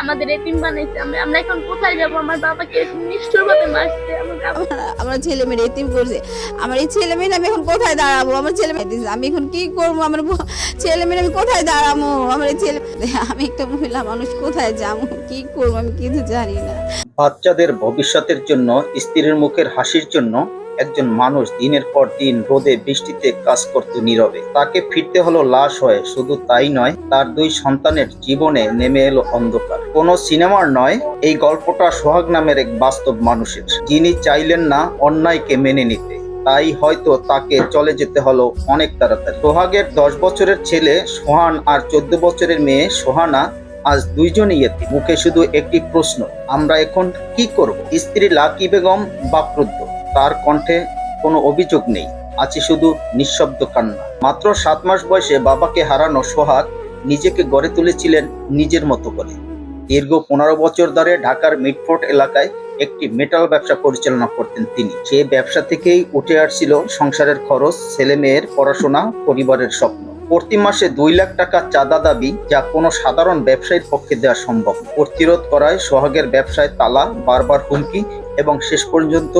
আমাদের এতিম বানাইছে আমরা আমরা এখন কোথায় যাব? আমার বাবাকে মারছে আমার আমরা- আমরা ছেলে মেয়ে এতিম করছে। আমার এই ছেলে মেয়ে আমি এখন কোথায় দাঁড়াবো? আমার ছেলে মেয়ে আমি এখন কি করব? আমার ছেলে মেয়ে আমি কোথায় দাঁড়াবো? আমার এই ছেলে আমি একটা মহিলা মানুষ কোথায় যাব? কি করব? আমি কিছু জানি না। বাচ্চাদের ভবিষ্যতের জন্য স্ত্রীর মুখের হাসির জন্য একজন মানুষ দিনের পর দিন রোদে বৃষ্টিতে কাজ করতে নীরবে। তাকে ফিরতে হলো লাশ হয়ে। শুধু তাই নয়, তার দুই সন্তানের জীবনে নেমে এলো অন্ধকার। কোনো সিনেমার নয়, এই গল্পটা সোহাগ নামের এক বাস্তব মানুষের। যিনি চাইলেন না অন্যায়কে মেনে নিতে, তাই হয়তো তাকে চলে যেতে হলো অনেক তাড়াতাড়ি। সোহাগের দশ বছরের ছেলে সোহান আর চোদ্দ বছরের মেয়ে সোহানা আজ দুইজনই এতে মুখে শুধু একটি প্রশ্ন, আমরা এখন কি করব? স্ত্রী লাকি বেগম বাক্রুদ্ধ তার কণ্ঠে কোনো অভিযোগ নেই। আছে শুধু নিঃশব্দ কান্না। মাত্র সাত মাস বয়সে বাবাকে হারানো সোহাগ নিজেকে গড়ে তুলেছিলেন নিজের মতো করে। দীর্ঘ পনেরো বছর ধরে ঢাকার মিডফোর্ট এলাকায় একটি মেটাল ব্যবসা পরিচালনা করতেন তিনি। সে ব্যবসা থেকেই উঠে আসছিল সংসারের খরচ, ছেলে মেয়ের পড়াশোনা, পরিবারের স্বপ্ন। প্রতি মাসে দুই লাখ টাকা চাঁদা দাবি যা কোনো সাধারণ ব্যবসায়ীর পক্ষে দেওয়া সম্ভব। প্রতিরোধ করায় সোহাগের ব্যবসায় তালা, বারবার হুমকি এবং শেষ পর্যন্ত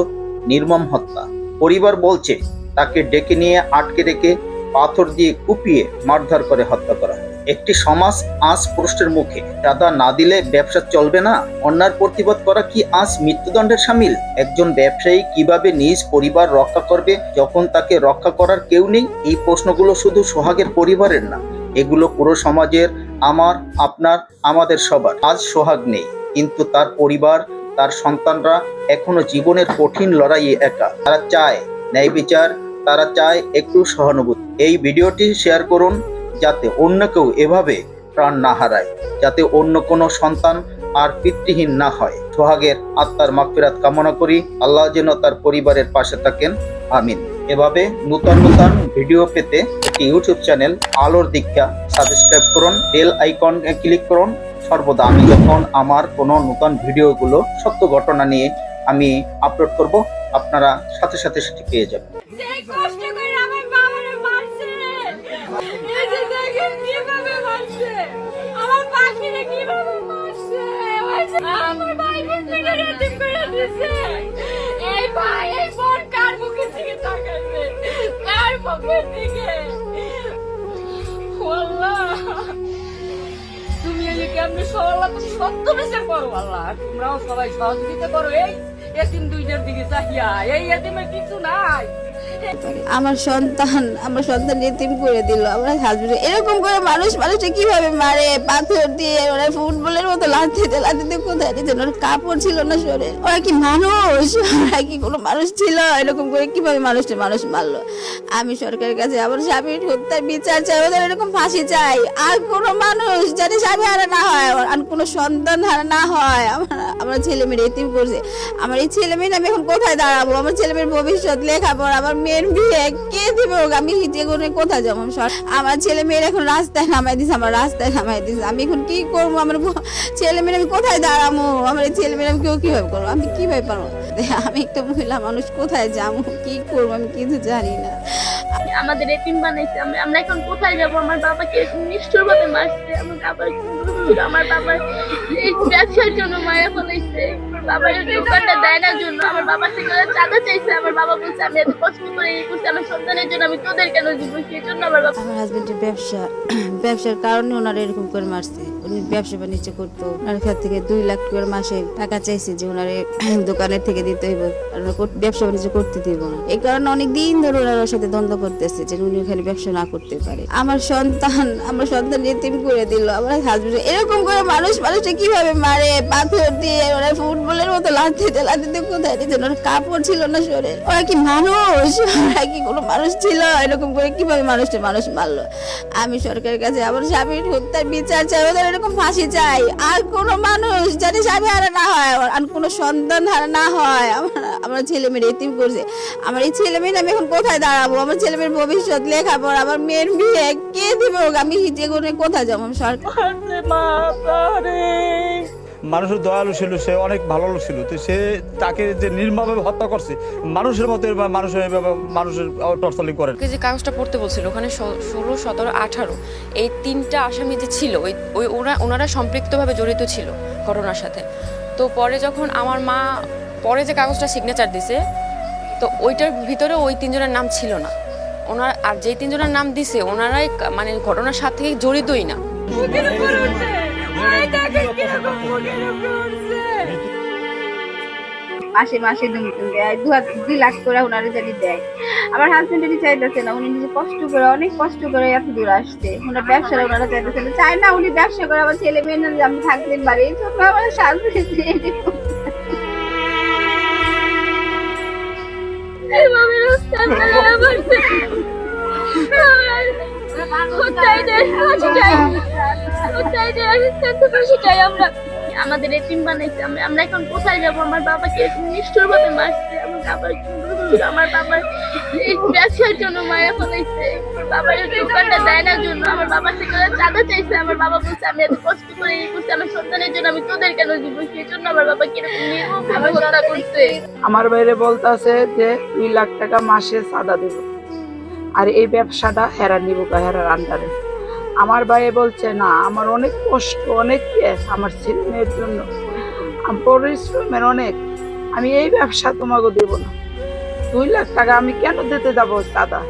নির্মম হত্যা। পরিবার বলছে, তাকে ডেকে নিয়ে আটকে রেখে পাথর দিয়ে কুপিয়ে মারধর করে হত্যা করা। হয়। একটি সমাজ আজ পুরুষের মুখে। চাঁদা না দিলে ব্যবসা চলবে না? অন্যার প্রতিবাদ করা কি আজ মৃত্যুদণ্ডের সামিল? একজন ব্যবসায়ী কীভাবে নিজ পরিবার রক্ষা করবে? যখন তাকে রক্ষা করার কেউ নেই? এই প্রশ্নগুলো শুধু সোহাগের পরিবারের না। এগুলো পুরো সমাজের, আমার, আপনার, আমাদের সবার। আজ সোহাগ নেই, কিন্তু তার পরিবার তার সন্তানরা এখনও জীবনের কঠিন লড়াইয়ে একা। তারা চায় ন্যায় বিচার, তারা চায় একটু সহানুভূতি। এই ভিডিওটি শেয়ার করুন যাতে অন্য কেউ এভাবে প্রাণ না হারায়, যাতে অন্য কোনো সন্তান আর পিতৃহীন না হয়। সোহাগের আত্মার মাগফিরাত কামনা করি। আল্লাহ যেন তার পরিবারের পাশে থাকেন। আমিন। এভাবে নতুন নতুন ভিডিও পেতে একটি ইউটিউব চ্যানেল আলোর দীক্ষা সাবস্ক্রাইব করুন। বেল আইকন ক্লিক করুন। সর্বদা আমি যখন আমার কোনো নতুন ভিডিওগুলো, সত্য ঘটনা নিয়ে আমি আপলোড করব, আপনারা সাথে সাথে সেটি পেয়ে যাবেন। আমার কেমনি সরলা তুমি সত্য বিচার করো আল্লাহ। তোমরাও সবাই সহযোগিতা করো, এই এতিম দুইটার দিকে চাহিয়া। এই এতিমের কিছু নাই। আমার সন্তান আমার সন্তান এতিম করে দিল, আমার হাজবেন্ড এরকম করে মানুষ, মানুষটা কীভাবে মারে? পাথর দিয়ে ওরা ফুটবলের মতো লাথিতে লাথিতে কোথায়? দিতেন ওর কাপড় ছিল না শরীর। ওরা কি মানুষ? ওরা কি কোনো মানুষ ছিল? এরকম করে কীভাবে মানুষটা, মানুষ মারলো? আমি সরকারের কাছে আমার স্বামীর হত্যার বিচার চাই, ওদের এরকম ফাঁসি চাই। আর কোনো মানুষ যাতে স্বামী হারা না হয় আর কোনো সন্তান হারা না হয়। আমার আমার ছেলে মেয়ে এতিম করছে। আমার এই ছেলে মেয়ে আমি এখন কোথায় দাঁড়াবো? আমার ছেলে মেয়ের ভবিষ্যৎ লেখাপড়া, আমার মেয়ের বিয়ে কে দিবে আমি হিটে করে কোথায় যাব? সব আমার ছেলে মেয়ের এখন রাস্তায় নামাই দিস আমার রাস্তায় নামাই দিস আমি এখন কি করব? আমার ছেলে মেয়ের আমি কোথায় দাঁড়াবো আমার ছেলে মেয়ের আমি কেউ কীভাবে করব? আমি কীভাবে পারব? আমি একটা মহিলা মানুষ, কোথায় যাব? কি করব? আমি কিছু জানি না। আমাদের এতিম বানাইছে আমরা এখন কোথায় যাব? আমার বাবাকে নিষ্ঠুর ভাবে মারছে? আমার বাবার আমার বাবার এই ব্যবসার জন্য মায়া ফলাইছে। বাবার দোকানটা দেয় না জন্য, আমার বাবার থেকে চাঁদা চাইছে। আমার বাবা বলছে, আমি এত কষ্ট করে এই করছি, আমার সন্তানের জন্য আমি তোদের কেন দিব? সেই জন্য আমার বাবা আমার হাজবেন্ডের ব্যবসা, ব্যবসার কারণে ওনারা এরকম করে মারছে। ব্যবসা বাণিজ্য করতো। ওনার কাছ থেকে দুই লাখ করে মাসে টাকা চাইছে যে ওনারে দোকানের থেকে দিতে হইব ব্যবসা বাণিজ্য করতে দিব না। এই কারণে অনেক দিন ধরে ওনার সাথে দ্বন্দ্ব করতেছে যে উনি ওখানে ব্যবসা না করতে পারে। আমার সন্তান আমার সন্তান এতিম করে দিল, আমার হাজবেন্ড এরকম করে মানুষ, মানুষটা কীভাবে মারে? পাথর দিয়ে ওরা ফুটবলের মতো লাথিতে লাথিতে কোথায় দিতে ওনার কাপড় ছিল না শরীর। ওরা কি মানুষ? ওরা কি কোনো মানুষ ছিল? এরকম করে কীভাবে মানুষটা মানুষ মারলো? আমি সরকারের কাছে, আমার স্বামীর হত্যার বিচার চাই, ওদের এরকম ফাঁসি চাই। আর কোনো মানুষ যাতে স্বামী হারা না হয়, আর কোনো সন্তান হারা না হয়, আমার আমার ছেলে মেয়ে এতিম করছে। আমার এই ছেলে মেয়ে আমি এখন কোথায় দাঁড়াবো? আমার ছেলে মেয়ের ভবিষ্যৎ লেখাপড়া, আমার মেয়ের বিয়ে কে দিবে আমি যে কোথায় যাব? আমি সরকার মানুষের দয়ালু ছিল সে অনেক ভালো লোক ছিল। তো সে তাকে যে নির্মমভাবে হত্যা করছে মানুষের মতো বা মানুষের এভাবে মানুষের টর্চারিং করে যে কাগজটা পড়তে বলছিল ওখানে ষোলো সতেরো আঠারো এই তিনটা আসামি যে ছিল ওই ওই ওরা ওনারা সম্পৃক্তভাবে জড়িত ছিল ঘটনার সাথে। তো পরে যখন আমার মা পরে যে কাগজটা সিগনেচার দিছে তো ওইটার ভিতরে ওই তিনজনের নাম ছিল না। ওনার আর যেই তিনজনের নাম দিছে ওনারাই মানে ঘটনার সাথে জড়িতই না। এই মাসে মাসে দুই লাখ করে ওনারা জানি দেয়। আমার হাজবেন্ডেরই চাইতেছে না, উনি নিজে কষ্ট করে, অনেক কষ্ট করে এত দূর আসছে। ওনার ব্যবসাটা ওনারা চাইতেছে না। চায় না উনি ব্যবসা করে, আমার ছেলে মেয়ে না, আমি থাকতেন বাড়ি। ছোট আমার শান্তি চাই আমরা। আমাদের এটিম বানাইছে। আমরা এখন কোথায় যাব? আমার বাবাকে নিষ্ঠুর ভাবে মারছে। আমার বাবার আমার বাবার ব্যবসার জন্য মায়া ফলাইছে বাবার দোকানটা দেয় না জন্য। আমার বাবার থেকে চাঁদা চাইছে। আমার বাবা বলছে, আমি এত কষ্ট করে এই করছি। আমার সন্তানের জন্য আমি তোদের কেন দিব? সেই জন্য আমার বাবা কীরকম নির্মম হত্যা করছে। আমার বাইরে বলতেছে যে, দুই লাখ টাকা মাসে চাঁদা দেব। আর এই ব্যবসাটা হেরা নিব হেরার আন্ডারে আমার ভাইয়ে বলছে, না, আমার অনেক কষ্ট, অনেক কেস আমার ছেলে মেয়ের জন্য। পরিশ্রমের অনেক। আমি এই ব্যবসা তোমাকে দেব না। দুই লাখ টাকা আমি কেন দিতে যাব দাদা?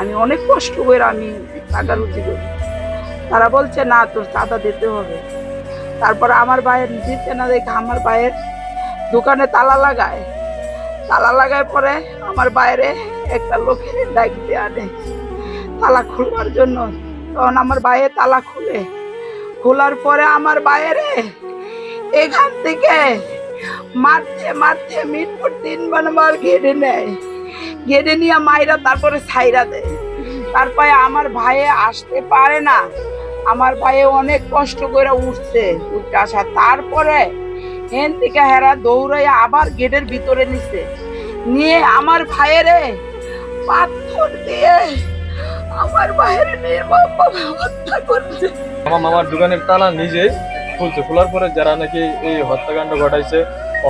আমি অনেক কষ্ট করে আমি টাকা রুচি করি। তারা বলছে, না, তোর চাঁদা দিতে হবে। তারপর আমার ভাইয়ের দিতে না দেখে আমার ভাইয়ের দোকানে তালা লাগায়। তালা লাগায় পরে আমার বাইরে একটা লোকে ডাক দিয়ে আনে। তালা খুলবার জন্য তখন আমার বাইরে তালা খুলে। খোলার পরে আমার বাইরে এখান থেকে মারতে মারতে মিটপুর তিন বারবার ঘেরে নেয়। ঘেরে নিয়ে মাইরা তারপরে ছাইরা দেয়। তারপরে আমার ভাইয়ে আসতে পারে না। আমার ভাইয়ে অনেক কষ্ট করে উঠছে উঠতে আসা তারপরে হেন থেকে হেরা দৌড়াইয়া আবার গেটের ভিতরে নিছে। নিয়ে আমার ভাইয়েরে পাথর দিয়ে আমার ভাইয়ের নির্মম ভাবে হত্যা করছে। আমার মামার দোকানের তালা নিজে খুলছে। খোলার পরে যারা নাকি এই হত্যাকাণ্ড ঘটাইছে,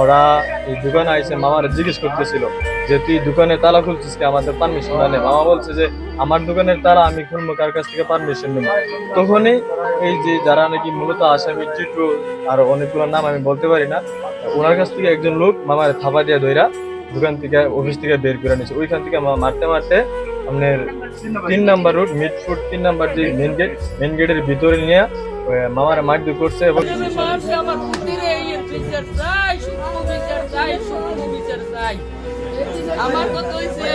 ওরা এই দোকানে আইসে মামার জিজ্ঞেস করতেছিল যে, তুই দোকানে তালা খুলছিস কি? আমাদের পারমিশন নেই মামা বলছে যে, আমার দোকানের তালা আমি খুলবো, কার কাছ থেকে পারমিশন নেব? তখনই এই যে যারা নাকি মূলত আসামি চিটু আর অনেকগুলো নাম আমি বলতে পারি না, ওনার কাছ থেকে একজন লোক মামার থাপা দিয়ে দইরা দোকান থেকে, অফিস থেকে বের করে নিয়েছে ওইখান থেকে মারতে মারতে আপনার তিন নাম্বার রুট মিড ফুট তিন নাম্বার যে মেন গেট মেন গেটের ভিতরে নিয়ে মামার মারধর করছে এবং আমার হইছে,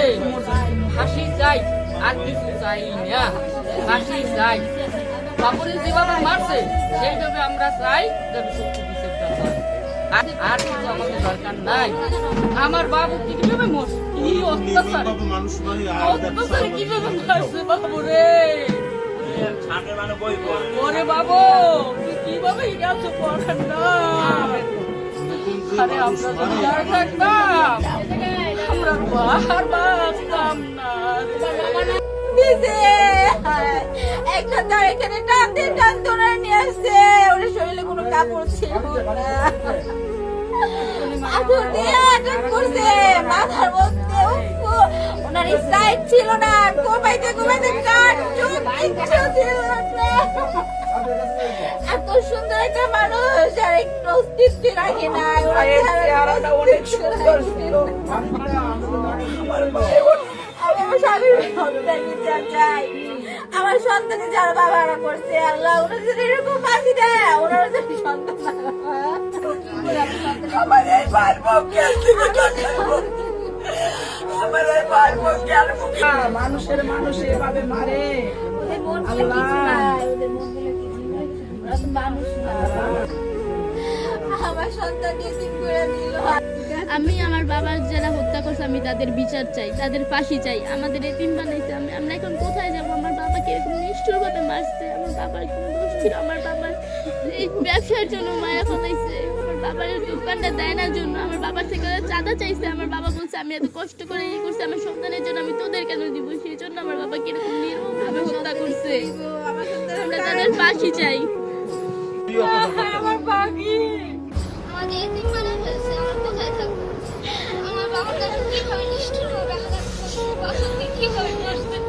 হাসি চাই, আর কিছু চাই না, হাসি চাই। বাপুরে যেভাবে মারছে, সেইভাবে আমরা চাই আর আর কিছু আমাদের দরকার নাই। আমার বাবু কি কীভাবে মরছে? কি অত্যাচার? অত্যাচার কীভাবে মারছে বাবুরে ওরে বাবু তুই কীভাবে গেছো পড়ার না? আরে আমরা যদি আর থাকতাম আমরা বাহার বাঁচতাম না। তার এখানে টান দিয়ে টান নিয়ে আসছে। ওর শরীরে কোনো কাপড় ছিল না। পাথর দিয়ে আটক করছে। মাথার মধ্যে ওনার সাইড ছিল না। কোপাইতে কোপাইতে কান চোখ কিচ্ছু ছিল না। এত সুন্দর একটা মানুষ আর একটু অস্তিত্ব রাখে না ওরা অনেক সুন্দর ছিল। আমার স্বামীর সন্তান বিচার চাই আমার সন্তানে যারা বাবারা করছে আল্লাহ ওরা যদি এরকম ফাঁসি দেয়। ওনারা যদি সন্তান আমার এই ভাইয়ের মুখে আমার এই ভাইয়ের মুখে আর মুখে মানুষের মানুষ এভাবে মারে। ওদের মন কিছু নাই ওদের মন কিছু নাই। ওরা তো মানুষ না। আমার সন্তান এতিম করে দিল। আমি আমার বাবার যারা হত্যা করছে আমি তাদের বিচার চাই তাদের ফাঁসি চাই। আমাদের এতিম বানাইছে আমি আমরা এখন কোথায় যাব? আমার বাবাকে এরকম নিষ্ঠুর ভাবে মারছে আমার বাবার কোনো দোষ ছিল আমার বাবার এই ব্যবসার জন্য মায়া ফলাইছে আমার বাবার দোকানটা দেয় না জন্য আমার বাবার থেকে চাঁদা চাইছে আমার বাবা বলছে আমি এত কষ্ট করে ইয়ে করছি আমার সন্তানের জন্য আমি তোদের কেন দিব? সেই জন্য আমার বাবা কীরকম ভাবে হত্যা করছে। আমরা তাদের ফাঁসি চাই। আমার বাকি আমাকে এতিম বানায় ফেলছে আমার কাছে মারছে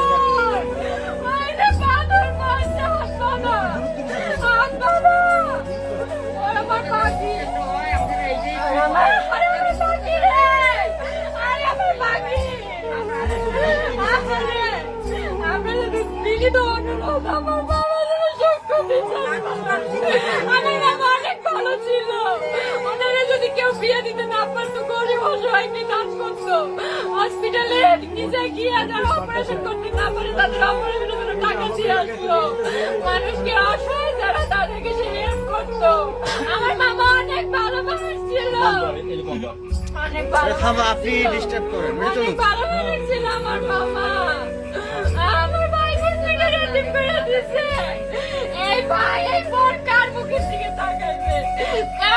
বিনীত অনুরোধ আমার বাবা যেন। অনেক ভালো ছিল। ওনারা যদি কেউ বিয়ে দিতে না পারতো গরিব অসহায়কে কাজ করতো। হসপিটালে নিজে গিয়ে যারা অপারেশন করতে না পারে তাদের অপারেশনের জন্য টাকা দিয়ে আসতো। মানুষকে অসহায় যারা তাদেরকে সে হেল্প করতো। আমার মামা অনেক ভালো মানুষ ছিল অনেক ভালো আপনি ডিস্টার্ব করেন অনেক ভালো মানুষ ছিল আমার মামা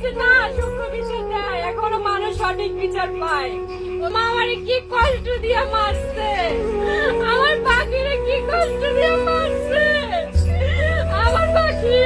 কিছু না, সূক্ষ্ম বিষয় দেয় এখনও মানুষ সঠিক বিচার পায়। মা, আমারে কি কষ্ট দিয়ে মারছে? আমার পাখিরে কি কষ্ট দিয়ে মারছে? আমার পাখি!